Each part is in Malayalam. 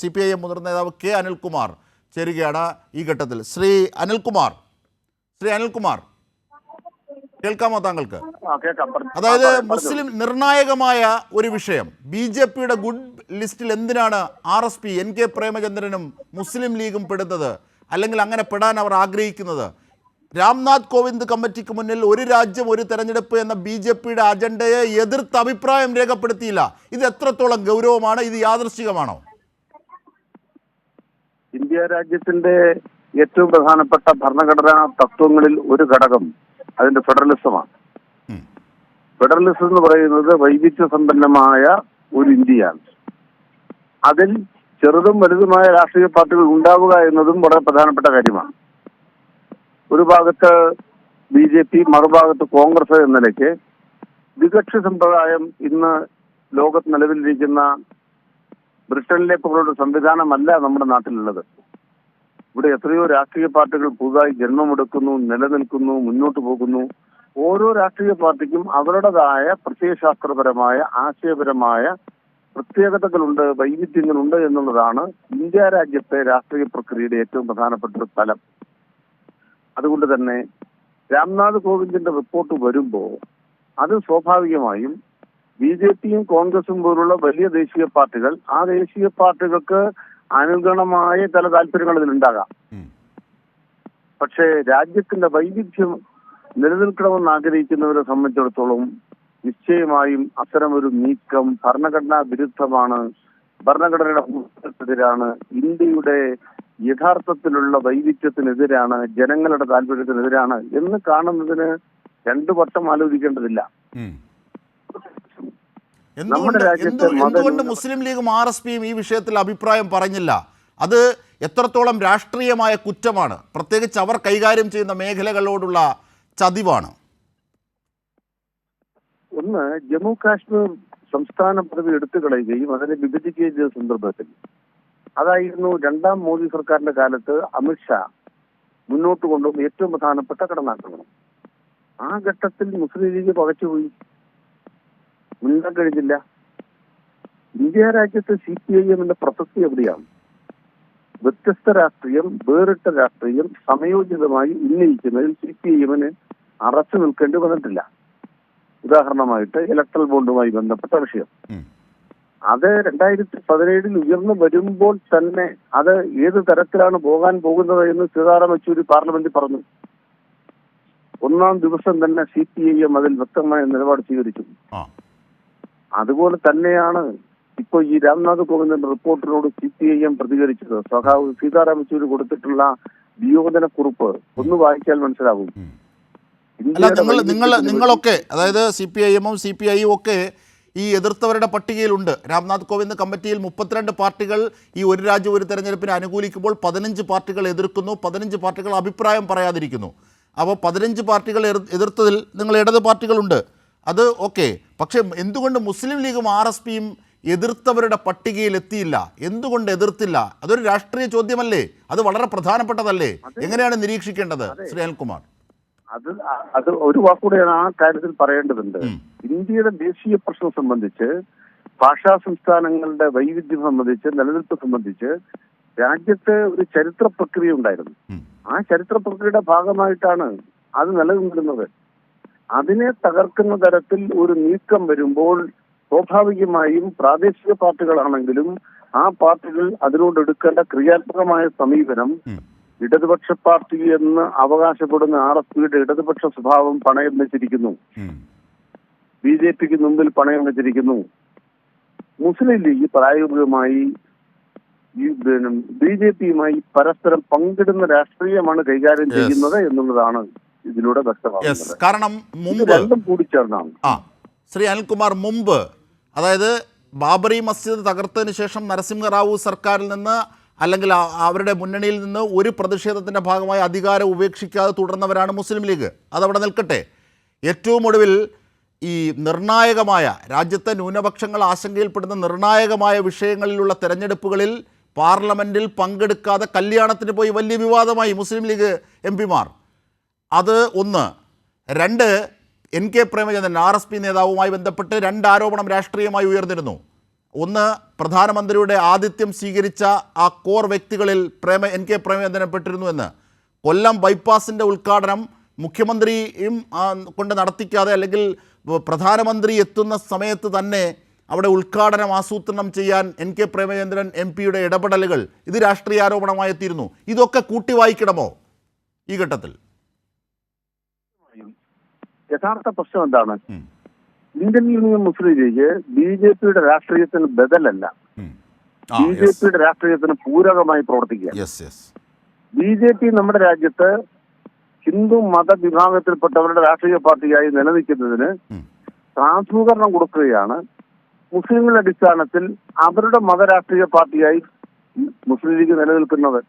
സി പി ഐ എം മുതിർന്ന നേതാവ് കെ അനിൽകുമാർ ചേരുകയാണ് ഈ ഘട്ടത്തിൽ. ശ്രീ അനിൽകുമാർ ശ്രീ അനിൽകുമാർ കേൾക്കാമോ താങ്കൾക്ക്? അതായത്. മുസ്ലിം നിർണായകമായ ഒരു വിഷയം. ബി ജെ പിയുടെ ഗുഡ് ലിസ്റ്റിൽ എന്തിനാണ് R S P N K പ്രേമചന്ദ്രനും മുസ്ലിം ലീഗും പെടുന്നത്? അല്ലെങ്കിൽ അങ്ങനെ പെടാൻ അവർ ആഗ്രഹിക്കുന്നത്? രാംനാഥ് കോവിന്ദ് കമ്മിറ്റിക്ക് മുന്നിൽ ഒരു രാജ്യം ഒരു തെരഞ്ഞെടുപ്പ് എന്ന ബി ജെ പിയുടെ അജണ്ടയെ എതിർത്ത് അഭിപ്രായം രേഖപ്പെടുത്തിയില്ല. ഇത് എത്രത്തോളം ഗൗരവമാണ്? ഇത് യാദൃശ്ചികമാണോ? ഇന്ത്യ രാജ്യത്തിന്റെ ഏറ്റവും പ്രധാനപ്പെട്ട ഭരണഘടനാ തത്വങ്ങളിൽ ഒരു ഘടകം അതിന്റെ ഫെഡറലിസമാണ്. ഫെഡറലിസം എന്ന് പറയുന്നത് വൈവിധ്യ സമ്പന്നമായ ഒരു ഇന്ത്യയാണ്. അതിൽ ചെറുതും വലുതുമായ രാഷ്ട്രീയ പാർട്ടികൾ ഉണ്ടാവുക എന്നതും വളരെ പ്രധാനപ്പെട്ട കാര്യമാണ്. ഒരു ഭാഗത്ത് ബി ജെ പി മറുഭാഗത്ത് കോൺഗ്രസ് എന്ന നിലയ്ക്ക് ദ്വികക്ഷി സമ്പ്രദായം ഇന്ന് ലോകത്ത് നിലവിലിരിക്കുന്ന ബ്രിട്ടനിലെ പോലുള്ള സംവിധാനമല്ല നമ്മുടെ നാട്ടിലുള്ളത്. ഇവിടെ എത്രയോ രാഷ്ട്രീയ പാർട്ടികൾ പുതുതായി ജന്മമെടുക്കുന്നു നിലനിൽക്കുന്നു മുന്നോട്ട് പോകുന്നു. ഓരോ രാഷ്ട്രീയ പാർട്ടിക്കും അവരുടേതായ പ്രത്യയശാസ്ത്രപരമായ ആശയപരമായ പ്രത്യേകതകളുണ്ട് വൈവിധ്യങ്ങളുണ്ട് എന്നുള്ളതാണ് ഇന്ത്യ രാജ്യത്തെ രാഷ്ട്രീയ പ്രക്രിയയുടെ ഏറ്റവും പ്രധാനപ്പെട്ട ഒരു ഫലം അതുകൊണ്ട് തന്നെ രാംനാഥ് കോവിന്ദിന്റെ റിപ്പോർട്ട് വരുമ്പോൾ അത് സ്വാഭാവികമായും ബി ജെ പിയും കോൺഗ്രസും പോലുള്ള വലിയ ദേശീയ പാർട്ടികൾ ആ ദേശീയ പാർട്ടികൾക്ക് അനുഗണമായ ചില താല്പര്യങ്ങൾ ഇതിലുണ്ടാകാം. പക്ഷേ രാജ്യത്തിന്റെ വൈവിധ്യം നിലനിൽക്കണമെന്ന് ആഗ്രഹിക്കുന്നവരെ സംബന്ധിച്ചിടത്തോളം നിശ്ചയമായും അത്തരമൊരു നീക്കം ഭരണഘടനാ വിരുദ്ധമാണ്. ഭരണഘടനയുടെ എതിരാണ് ഇന്ത്യയുടെ യഥാർത്ഥത്തിലുള്ള വൈവിധ്യത്തിനെതിരാണ്. ജനങ്ങളുടെ താല്പര്യത്തിനെതിരാണ് എന്ന് കാണുന്നതിന് രണ്ടു വട്ടം ആലോചിക്കേണ്ടതില്ല. എന്തുകൊണ്ട് എന്തുകൊണ്ട് മുസ്ലിം ലീഗും ആർ എസ് പിയും ഈ വിഷയത്തിൽ അഭിപ്രായം പറഞ്ഞില്ല? അത് എത്രത്തോളം രാഷ്ട്രീയമായ കുറ്റമാണ്? പ്രത്യേകിച്ച് അവർ കൈകാര്യം ചെയ്യുന്ന മേഖലകളോടുള്ള ചതിവാണ്. ഒന്ന് ജമ്മു കാശ്മീർ സംസ്ഥാന പദവി എടുത്തു കളയുകയും അതിനെ വിഭജിക്കുകയും ചെയ്ത സന്ദർഭത്തിൽ. അതായിരുന്നു രണ്ടാം മോദി സർക്കാരിന്റെ കാലത്ത് അമിത്ഷാ മുന്നോട്ട് കൊണ്ടുപോകുന്ന ഏറ്റവും പ്രധാനപ്പെട്ട കടന്നാക്രമണം ആ ഘട്ടത്തിൽ മുസ്ലിം ലീഗ് പകച്ചുപോയി. മുന്നാൻ കഴിഞ്ഞില്ല ഇന്ത്യ രാജ്യത്ത് സി പി ഐ എമ്മിന്റെ പ്രസക്തി എവിടെയാണ്? വ്യത്യസ്ത രാഷ്ട്രീയം വേറിട്ട രാഷ്ട്രീയം സമയോചിതമായി ഉന്നയിക്കുന്നതിൽ സി പി ഐ എമ്മിന് അറച്ചു നിൽക്കേണ്ടി വന്നിട്ടില്ല. ഉദാഹരണമായിട്ട് ഇലക്ട്രൽ ബോണ്ടുമായി ബന്ധപ്പെട്ട വിഷയം. അത് രണ്ടായിരത്തി പതിനേഴിൽ ഉയർന്നു വരുമ്പോൾ തന്നെ അത് ഏത് തരത്തിലാണ് പോകാൻ പോകുന്നത് എന്ന് സീതാറാം യെച്ചൂരി പാർലമെന്റിൽ പറഞ്ഞു. ഒന്നാം ദിവസം തന്നെ സി പി ഐ എം അതിൽ വ്യക്തമായ നിലപാട് സ്വീകരിച്ചു. അതുപോലെ തന്നെയാണ് ഇപ്പോൾ ഈ രാംനാഥ് കോവിന്ദിന്റെ റിപ്പോർട്ടിനോട് സി പി ഐ എം പ്രതികരിച്ചത്. സഖാവ് സീതാറാം യെച്ചൂരി കൊടുത്തിട്ടുള്ള വിയോജന കുറിപ്പ് ഒന്ന് വായിച്ചാൽ മനസ്സിലാവും അല്ല നിങ്ങൾ നിങ്ങൾ നിങ്ങളൊക്കെ അതായത് സി പി ഐ എമ്മും സി പി ഐയും ഒക്കെ ഈ എതിർത്തവരുടെ പട്ടികയിലുണ്ട്. രാംനാഥ് കോവിന്ദ് കമ്മിറ്റിയിൽ മുപ്പത്തിരണ്ട് പാർട്ടികൾ ഈ ഒരു രാജ്യം ഒരു തെരഞ്ഞെടുപ്പിനെ അനുകൂലിക്കുമ്പോൾ പതിനഞ്ച് പാർട്ടികൾ എതിർക്കുന്നു പതിനഞ്ച് പാർട്ടികൾ അഭിപ്രായം പറയാതിരിക്കുന്നു. അപ്പോൾ പതിനഞ്ച് പാർട്ടികൾ എതിർ- എതിർത്തതിൽ നിങ്ങൾ ഇടത് പാർട്ടികളുണ്ട്. അത് ഓക്കെ. പക്ഷെ എന്തുകൊണ്ട് മുസ്ലിം ലീഗും ആർ എസ് പിയും എതിർത്തവരുടെ പട്ടികയിൽ എത്തിയില്ല? എന്തുകൊണ്ട് എതിർത്തില്ല? അതൊരു രാഷ്ട്രീയ ചോദ്യമല്ലേ? അത് വളരെ പ്രധാനപ്പെട്ടതല്ലേ? എങ്ങനെയാണ് നിരീക്ഷിക്കേണ്ടത്? ശ്രീ അനിൽകുമാർ. അത് അത് ഒരു വാക്കുകൂടെയാണ് ആ കാര്യത്തിൽ പറയേണ്ടതുണ്ട്. ഇന്ത്യയുടെ ദേശീയ പ്രശ്നം സംബന്ധിച്ച് ഭാഷാ സംസ്ഥാനങ്ങളുടെ വൈവിധ്യം സംബന്ധിച്ച് നിലനിൽപ്പ് സംബന്ധിച്ച് രാജ്യത്ത് ഒരു ചരിത്ര പ്രക്രിയ ഉണ്ടായിരുന്നു. ആ ചരിത്ര പ്രക്രിയയുടെ ഭാഗമായിട്ടാണ് അത് നിലനിന്നിരുന്നത്. അതിനെ തകർക്കുന്ന തരത്തിൽ ഒരു നീക്കം വരുമ്പോൾ സ്വാഭാവികമായും പ്രാദേശിക പാർട്ടികളാണെങ്കിലും ആ പാർട്ടികൾ അതിനോട് എടുക്കേണ്ട ക്രിയാത്മകമായ സമീപനം ഇടതുപക്ഷ പാർട്ടി എന്ന് അവകാശപ്പെടുന്ന ആർ എസ് പിയുടെ ഇടതുപക്ഷ സ്വഭാവം പണയം വെച്ചിരിക്കുന്നു. ബി ജെ പിക്ക് മുമ്പിൽ പണയം വെച്ചിരിക്കുന്നു മുസ്ലിം ലീഗ് പ്രായോഗികമായി ബി ജെ പിയുമായി പരസ്പരം പങ്കിടുന്ന രാഷ്ട്രീയമാണ് കൈകാര്യം. ചെയ്യുന്നത് എന്നുള്ളതാണ് ഇതിലൂടെ വ്യക്തമാകുന്നത്. കാരണം മുമ്പ് രണ്ടും കൂടിച്ചേർന്നാണ് ആ ശ്രീ അനിൽകുമാർ മുമ്പ് അതായത് ബാബറി മസ്ജിദ് തകർത്തതിന് ശേഷം നരസിംഹറാവു സർക്കാരിൽ നിന്ന് അല്ലെങ്കിൽ അവരുടെ മുന്നണിയിൽ നിന്ന് ഒരു പ്രതിഷേധത്തിന്റെ ഭാഗമായി അധികാരം ഉപേക്ഷിക്കാതെ തുടർന്നവരാണ് മുസ്ലിം ലീഗ്. അതവിടെ നിൽക്കട്ടെ. ഏറ്റവും ഒടുവിൽ ഈ നിർണായകമായ രാജ്യത്തെ ന്യൂനപക്ഷങ്ങൾ ആശങ്കയിൽപ്പെടുന്ന നിർണായകമായ വിഷയങ്ങളിലുള്ള തെരഞ്ഞെടുപ്പുകളിൽ പാർലമെന്റിൽ പങ്കെടുക്കാതെ കല്യാണത്തിന് പോയി വലിയ വിവാദമായി മുസ്ലിം ലീഗ് എം പിമാർ. അത് ഒന്ന്. രണ്ട് N K Premachandran R S P നേതാവുമായി ബന്ധപ്പെട്ട് രണ്ട് ആരോപണം രാഷ്ട്രീയമായി ഉയർന്നിരുന്നു. ഒന്ന് പ്രധാനമന്ത്രിയുടെ ആതിഥ്യം സ്വീകരിച്ച ആ കോർ വ്യക്തികളിൽ പ്രേമ എൻ കെ പ്രേമചന്ദ്രൻ പെട്ടിരുന്നു എന്ന്. കൊല്ലം ബൈപ്പാസിന്റെ ഉദ്ഘാടനം മുഖ്യമന്ത്രിയും കൊണ്ട് നടത്തിക്കാതെ അല്ലെങ്കിൽ പ്രധാനമന്ത്രി എത്തുന്ന സമയത്ത് തന്നെ അവിടെ ഉദ്ഘാടനം ആസൂത്രണം ചെയ്യാൻ എൻ കെ പ്രേമചന്ദ്രൻ എം പിയുടെ ഇടപെടലുകൾ ഇത് രാഷ്ട്രീയ ആരോപണമായി എത്തിയിരുന്നു. ഇതൊക്കെ കൂട്ടി വായിക്കണമോ ഈ ഘട്ടത്തിൽ? യഥാർത്ഥ പ്രശ്നം എന്താണ്? Indian Union Muslim League B J പിയുടെ രാഷ്ട്രീയത്തിന് ബദലല്ല. ബി ജെ പിയുടെ രാഷ്ട്രീയത്തിന് പൂരകമായി പ്രവർത്തിക്കുക. ബി ജെ പി നമ്മുടെ രാജ്യത്ത് ഹിന്ദു മത വിഭാഗത്തിൽപ്പെട്ടവരുടെ രാഷ്ട്രീയ പാർട്ടിയായി നിലനിൽക്കുന്നതിന് ഉം. കൊടുക്കുകയാണ്. മുസ്ലിങ്ങളുടെ അടിസ്ഥാനത്തിൽ അവരുടെ മതരാഷ്ട്രീയ പാർട്ടിയായി മുസ്ലിം ലീഗ് നിലനിൽക്കുന്നത്.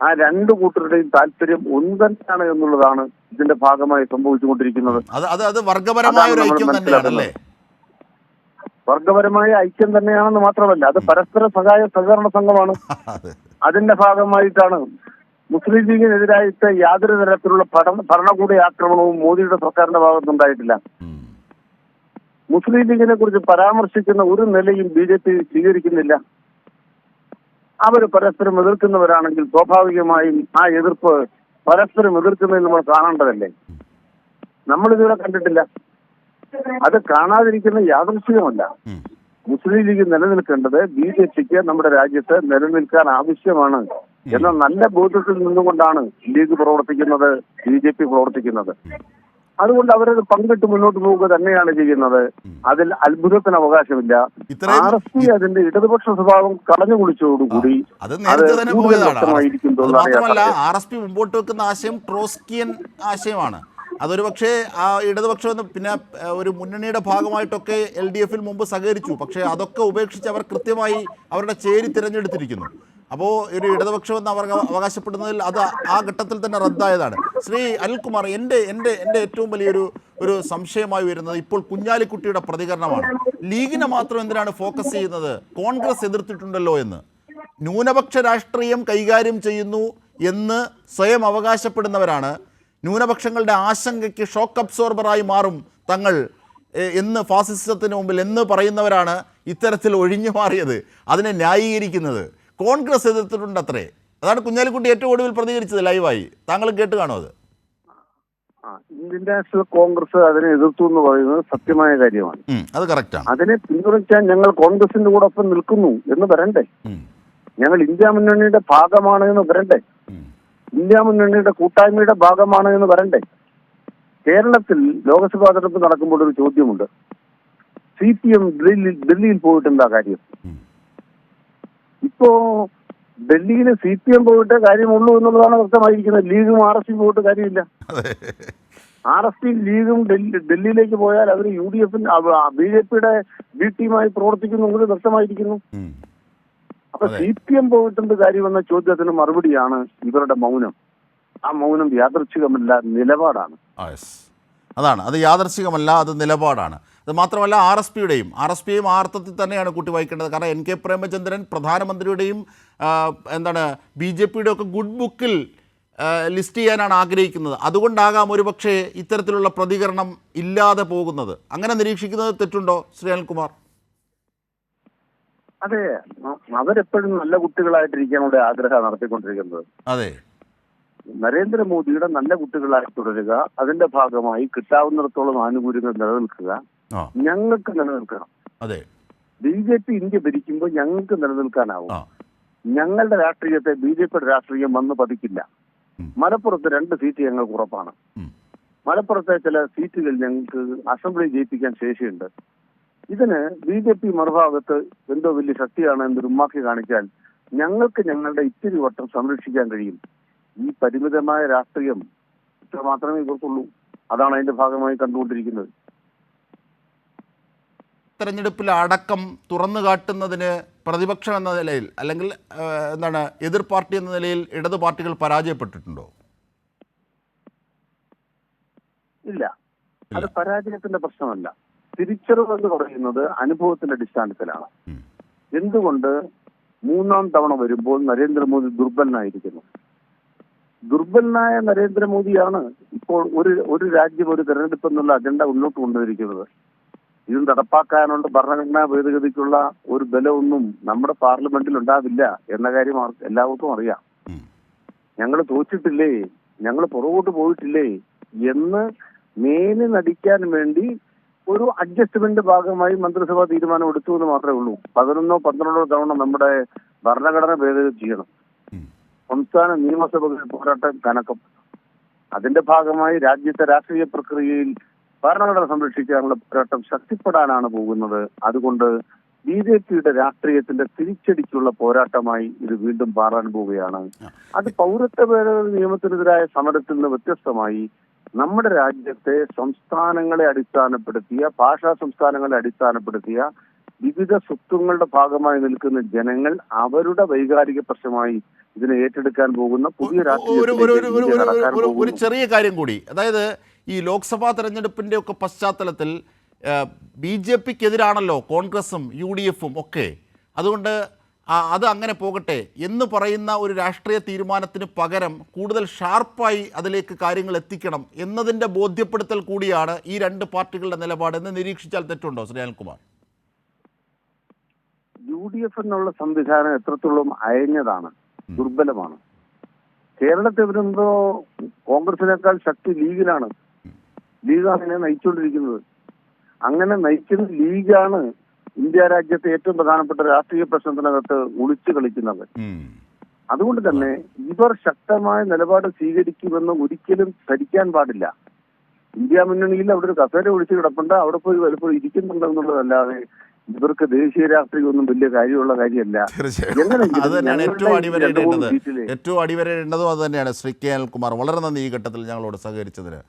ആ രണ്ട് കൂട്ടരുടെയും താല്പര്യം ഒന്നു തന്നെയാണ് എന്നുള്ളതാണ് ഇതിന്റെ ഭാഗമായി സംഭവിച്ചുകൊണ്ടിരിക്കുന്നത്. അത് അത് അത് വർഗപരമായ ഒരു ഐക്യം വർഗപരമായ തന്നെയാണെന്ന് മാത്രമല്ല അത് പരസ്പര സഹായ സഹകരണ സംഘമാണ്. അതിന്റെ ഭാഗമായിട്ടാണ് മുസ്ലിം ലീഗിനെതിരായിട്ട് യാതൊരു തരത്തിലുള്ള ഭരണകൂട ആക്രമണവും മോദിയുടെ സർക്കാരിന്റെ ഭാഗത്തുണ്ടായിട്ടില്ല ഉം. മുസ്ലിം ലീഗിനെ കുറിച്ച് പരാമർശിക്കുന്ന ഒരു നിലയും ബി ജെ പി സ്വീകരിക്കുന്നില്ല. അവർ പരസ്പരം എതിർക്കുന്നവരാണെങ്കിൽ സ്വാഭാവികമായും ആ എതിർപ്പ് പരസ്പരം എതിർക്കുന്നതിൽ നമ്മൾ കാണേണ്ടതല്ലേ? നമ്മളിതുവരെ കണ്ടിട്ടില്ല. അത് കാണാതിരിക്കുന്ന യാദൃശ്ചികമല്ല. മുസ്ലിം ലീഗ് നിലനിൽക്കേണ്ടത് ബി ജെ പിക്ക് നമ്മുടെ രാജ്യത്ത് നിലനിൽക്കാൻ ആവശ്യമാണ്. എന്ന നല്ല ബോധ്യത്തിൽ നിന്നുകൊണ്ടാണ് ലീഗ് പ്രവർത്തിക്കുന്നത് ബി ജെ പി പ്രവർത്തിക്കുന്നത്. അതുകൊണ്ട് അവരത് പങ്കിട്ട് മുന്നോട്ട് പോവുക തന്നെയാണ് ചെയ്യുന്നത്. അതിൽ അത്ഭുതത്തിന് അവകാശമില്ല. ആർ എസ് പി അതിന്റെ ഇടതുപക്ഷ സ്വഭാവം കളഞ്ഞു കുളിച്ചതോടുകൂടി അത് നേരത്തെ തന്നെ പോയതാണ് ആർ എസ് പി മുമ്പോട്ട് വെക്കുന്ന ആശയം ട്രോസ്കിയൻ ആശയമാണ്. അതൊരു പക്ഷേ ആ ഇടതുപക്ഷം എന്ന് പിന്നെ ഒരു മുന്നണിയുടെ ഭാഗമായിട്ടൊക്കെ എൽ ഡി എഫിൽ മുമ്പ് സഹകരിച്ചു. പക്ഷേ അതൊക്കെ ഉപേക്ഷിച്ച് അവർ കൃത്യമായി അവരുടെ ചേരി തിരഞ്ഞെടുത്തിരിക്കുന്നു. അപ്പോൾ ഒരു ഇടതുപക്ഷം എന്ന് അവർ അവകാശപ്പെടുന്നതിൽ അത് ആ ഘട്ടത്തിൽ തന്നെ റദ്ദായതാണ്. ശ്രീ അനിൽകുമാർ എന്റെ എന്റെ എന്റെ ഏറ്റവും വലിയൊരു ഒരു സംശയമായി വരുന്നത് ഇപ്പോൾ കുഞ്ഞാലിക്കുട്ടിയുടെ പ്രതികരണമാണ്. ലീഗിനെ മാത്രം എന്തിനാണ് ഫോക്കസ് ചെയ്യുന്നത്? കോൺഗ്രസ് എതിർത്തിട്ടുണ്ടല്ലോ എന്ന്. ന്യൂനപക്ഷ രാഷ്ട്രീയം കൈകാര്യം ചെയ്യുന്നു എന്ന് സ്വയം അവകാശപ്പെടുന്നവരാണ്. ന്യൂനപക്ഷങ്ങളുടെ ആശങ്കയ്ക്ക് ഷോക്ക് അബ്സോർബറായി മാറും തങ്ങൾ എന്ന് ഫാസിസത്തിന് മുമ്പിൽ എന്ന് പറയുന്നവരാണ് ഇത്തരത്തിൽ ഒഴിഞ്ഞു മാറിയത്. അതിനെ ന്യായീകരിക്കുന്നത്. കോൺഗ്രസ് എതിർത്തിട്ടുണ്ട് അത്രേ അതാണ് കുഞ്ഞാലിക്കുട്ടി ഏറ്റവും ഒടുവിൽ പ്രതികരിച്ചത് ലൈവായി. താങ്കൾ കേട്ട് കാണുമോ അത്? ഇന്ത്യൻ നാഷണൽ കോൺഗ്രസ് അതിനെ എതിർത്തു എന്ന് പറയുന്നത് സത്യമായ കാര്യമാണ്. അത് കറക്റ്റാണ്. അതിനെ പിന്തുണയ്ക്കാൻ ഞങ്ങൾ കോൺഗ്രസിന്റെ കൂടെ ഒപ്പം നിൽക്കുന്നു എന്ന് വരണ്ടേ? ഞങ്ങൾ ഇന്ത്യ മുന്നണിയുടെ ഭാഗമാണ് എന്ന് വരണ്ടേ? ഇന്ത്യ മുന്നണിയുടെ കൂട്ടായ്മയുടെ ഭാഗമാണ് എന്ന് വരണ്ടേ? കേരളത്തിൽ ലോക്സഭാ തെരഞ്ഞെടുപ്പ് നടക്കുമ്പോൾ ഒരു ചോദ്യമുണ്ട്. സി പി എം ഡൽഹിയിൽ പോയിട്ട് എന്താ കാര്യം. ഇപ്പോ ഡൽഹിയിൽ സി പി എം പോയിട്ട് കാര്യമുള്ളൂ എന്നുള്ളതാണ് വ്യക്തമായിരിക്കുന്നത്. ലീഗും ആർ എസ് പിയും പോയിട്ട് കാര്യമില്ല. ആർ എസ് പി ലീഗും ഡൽഹിയിലേക്ക് പോയാൽ അവർ യു ഡി എഫിന് ബി ജെ പിയുടെ ബി ടീമായി പ്രവർത്തിക്കുന്നു എന്നത് വ്യക്തമായിരിക്കുന്നു. അപ്പൊ സി പി എം പോയിട്ടുണ്ട് കാര്യമെന്ന ചോദ്യത്തിന് മറുപടിയാണ് ഇവരുടെ മൗനം. ആ മൗനം യാദർച്ഛികമല്ല നിലപാടാണ്. അതാണ്. അത് യാദർശികമല്ല അത് നിലപാടാണ്. അത് മാത്രമല്ല ആർ എസ് പിയുടെയും ആർ എസ് പിയും ആ അർത്ഥത്തിൽ തന്നെയാണ് കൂട്ടി വായിക്കേണ്ടത് കാരണം എൻ കെ പ്രേമചന്ദ്രൻ പ്രധാനമന്ത്രിയുടെയും എന്താണ് ബി ജെ പിയുടെ ഒക്കെ ഗുഡ് ബുക്കിൽ ലിസ്റ്റ് ചെയ്യാനാണ് ആഗ്രഹിക്കുന്നത്. അതുകൊണ്ടാകാം ഒരുപക്ഷെ ഇത്തരത്തിലുള്ള പ്രതികരണം ഇല്ലാതെ പോകുന്നത്. അങ്ങനെ നിരീക്ഷിക്കുന്നത് തെറ്റുണ്ടോ ശ്രീ അനിൽകുമാർ? അതെ അവരെപ്പോഴും നല്ല കുട്ടികളായിട്ടിരിക്കാനുള്ള ആഗ്രഹം നടത്തിക്കൊണ്ടിരിക്കുന്നത്. അതെ. നരേന്ദ്രമോദിയുടെ നല്ല കുട്ടികളായി തുടരുക അതിന്റെ ഭാഗമായി കിട്ടാവുന്നിടത്തോളം ആനുകൂല്യങ്ങൾ നിലനിൽക്കുക ഞങ്ങൾക്ക് നിലനിൽക്കണം. അതെ. ബി ജെ പി ഇന്ത്യ ഭരിക്കുമ്പോൾ ഞങ്ങൾക്ക് നിലനിൽക്കാനാവും. ഞങ്ങളുടെ രാഷ്ട്രീയത്തെ ബി ജെ പിയുടെ രാഷ്ട്രീയം വന്ന് പതിക്കില്ല. മലപ്പുറത്ത് രണ്ട് സീറ്റ് ഞങ്ങൾക്ക് ഉറപ്പാണ്. മലപ്പുറത്തെ ചില സീറ്റുകൾ ഞങ്ങൾക്ക് അസംബ്ലി ജയിപ്പിക്കാൻ ശേഷിയുണ്ട്. ഇതിന് ബി ജെ പി മറുഭാഗത്ത് എന്തോ വലിയ ശക്തിയാണ് എന്ന് ഉമ്മാക്കി കാണിച്ചാൽ ഞങ്ങൾക്ക് ഞങ്ങളുടെ ഇത്തിരി വട്ടം സംരക്ഷിക്കാൻ കഴിയും. ഈ പരിമിതമായ രാഷ്ട്രീയം ഇത്ര മാത്രമേ ഇവർക്കുള്ളൂ. അതാണ് അതിന്റെ ഭാഗമായി കണ്ടുകൊണ്ടിരിക്കുന്നത്. തെരഞ്ഞെടുപ്പിൽ അടക്കം തുറന്നു കാട്ടുന്നതിന് പ്രതിപക്ഷം എന്ന നിലയിൽ അല്ലെങ്കിൽ എന്താണ് എതിർ പാർട്ടി എന്ന നിലയിൽ ഇടത് പാർട്ടികൾ പരാജയപ്പെട്ടിട്ടുണ്ടോ? ഇല്ല. അത് പരാജയത്തിന്റെ പ്രശ്നമല്ല. തിരിച്ചറിവ് എന്ന് പറയുന്നത് അനുഭവത്തിന്റെ അടിസ്ഥാനത്തിലാണ്. എന്തുകൊണ്ട് മൂന്നാം തവണ വരുമ്പോൾ നരേന്ദ്രമോദി ദുർബലനായിരിക്കുന്നു? ദുർബലനായ നരേന്ദ്രമോദിയാണ് ഇപ്പോൾ ഒരു ഒരു രാജ്യം ഒരു തെരഞ്ഞെടുപ്പ് എന്നുള്ള അജണ്ട മുന്നോട്ട് കൊണ്ടുവരിക്കുന്നത്. ഇത് നടപ്പാക്കാനുള്ള ഭരണഘടനാ ഭേദഗതിക്കുള്ള ഒരു ബലമൊന്നും നമ്മുടെ പാർലമെന്റിൽ ഉണ്ടാവില്ല എന്ന കാര്യം എല്ലാവർക്കും അറിയാം. ഞങ്ങൾ തോച്ചിട്ടില്ലേ ഞങ്ങൾ പുറകോട്ട് പോയിട്ടില്ലേ? എന്ന് മേന് നടിക്കാൻ വേണ്ടി ഒരു അഡ്ജസ്റ്റ്മെന്റ് ഭാഗമായി മന്ത്രിസഭാ തീരുമാനം എടുത്തു എന്ന് മാത്രമേ ഉള്ളൂ. പതിനൊന്നോ പന്ത്രണ്ടോ തവണ നമ്മുടെ ഭരണഘടന ഭേദഗതി ചെയ്യണം. സംസ്ഥാന നിയമസഭകളിൽ പോരാട്ടം കനക്കം. അതിന്റെ ഭാഗമായി രാജ്യത്തെ രാഷ്ട്രീയ പ്രക്രിയയിൽ ഭരണഘടന സംരക്ഷിക്കാനുള്ള പോരാട്ടം ശക്തിപ്പെടാനാണ് പോകുന്നത്. അതുകൊണ്ട് ബി ജെ പിയുടെ രാഷ്ട്രീയത്തിന്റെ തിരിച്ചടിക്കുള്ള പോരാട്ടമായി ഇത് വീണ്ടും മാറാൻ പോവുകയാണ്. അത് പൗരത്വ ഭേദഗതി നിയമത്തിനെതിരായ സമരത്തിൽ നിന്ന് വ്യത്യസ്തമായി നമ്മുടെ രാജ്യത്തെ സംസ്ഥാനങ്ങളെ അടിസ്ഥാനപ്പെടുത്തിയ ഭാഷാ സംസ്ഥാനങ്ങളെ അടിസ്ഥാനപ്പെടുത്തിയ വിവിധ സ്വത്വങ്ങളുടെ ഭാഗമായി നിൽക്കുന്ന ജനങ്ങൾ അവരുടെ വൈകാരിക പ്രശ്നമായി ഇതിനെ ഏറ്റെടുക്കാൻ പോകുന്ന പുതിയ രാഷ്ട്രീയ ഒരു. ചെറിയ കാര്യം കൂടി. അതായത് ഈ ലോക്സഭാ തെരഞ്ഞെടുപ്പിന്റെ ഒക്കെ പശ്ചാത്തലത്തിൽ ബി ജെ പിക്കെതിരാണല്ലോ കോൺഗ്രസും യു ഡി എഫും ഒക്കെ. അതുകൊണ്ട് അത് അങ്ങനെ പോകട്ടെ എന്ന് പറയുന്ന ഒരു രാഷ്ട്രീയ തീരുമാനത്തിന് പകരം കൂടുതൽ ഷാർപ്പായി അതിലേക്ക് കാര്യങ്ങൾ എത്തിക്കണം എന്നതിന്റെ ബോധ്യപ്പെടുത്തൽ കൂടിയാണ് ഈ രണ്ട് പാർട്ടികളുടെ നിലപാട് എന്ന് നിരീക്ഷിച്ചാൽ തെറ്റുണ്ടോ Shri Anilkumar? U D F എന്നുള്ള സംവിധാനം എത്രത്തോളം അയഞ്ഞതാണ് ദുർബലമാണ്. കേരളത്തെ വരുമ്പോ കോൺഗ്രസിനേക്കാൾ ശക്തി ലീഗിനാണ് ലീഗാണ് ഇതിനെ നയിച്ചുകൊണ്ടിരിക്കുന്നത്. അങ്ങനെ നയിക്കുന്ന ലീഗാണ് ഇന്ത്യ രാജ്യത്തെ ഏറ്റവും പ്രധാനപ്പെട്ട രാഷ്ട്രീയ പ്രശ്നത്തിനകത്ത് ഒളിച്ചു കളിക്കുന്നത്. അതുകൊണ്ട് തന്നെ ഇവർ ശക്തമായ നിലപാട് സ്വീകരിക്കുമെന്ന് ഒരിക്കലും ധരിക്കാൻ പാടില്ല. ഇന്ത്യ മുന്നണിയിൽ അവിടെ ഒരു കസേര ഒഴിച്ചു കിടപ്പുണ്ട് അവിടെ പോയി വലപ്പോഴും ഇരിക്കുന്നുണ്ടെന്നുള്ളതല്ലാതെ ഇവർക്ക് ദേശീയ രാഷ്ട്രീയം ഒന്നും വലിയ കാര്യമുള്ള കാര്യമല്ല. ഏറ്റവും അടിവരേണ്ടതും ഏറ്റവും അടിവരയിടേണ്ടതും അത് തന്നെയാണ് ശ്രീ കെ അനിൽകുമാർ വളരെ നന്ദി ഈ ഘട്ടത്തിൽ ഞങ്ങളോട് സഹകരിച്ചതിന്.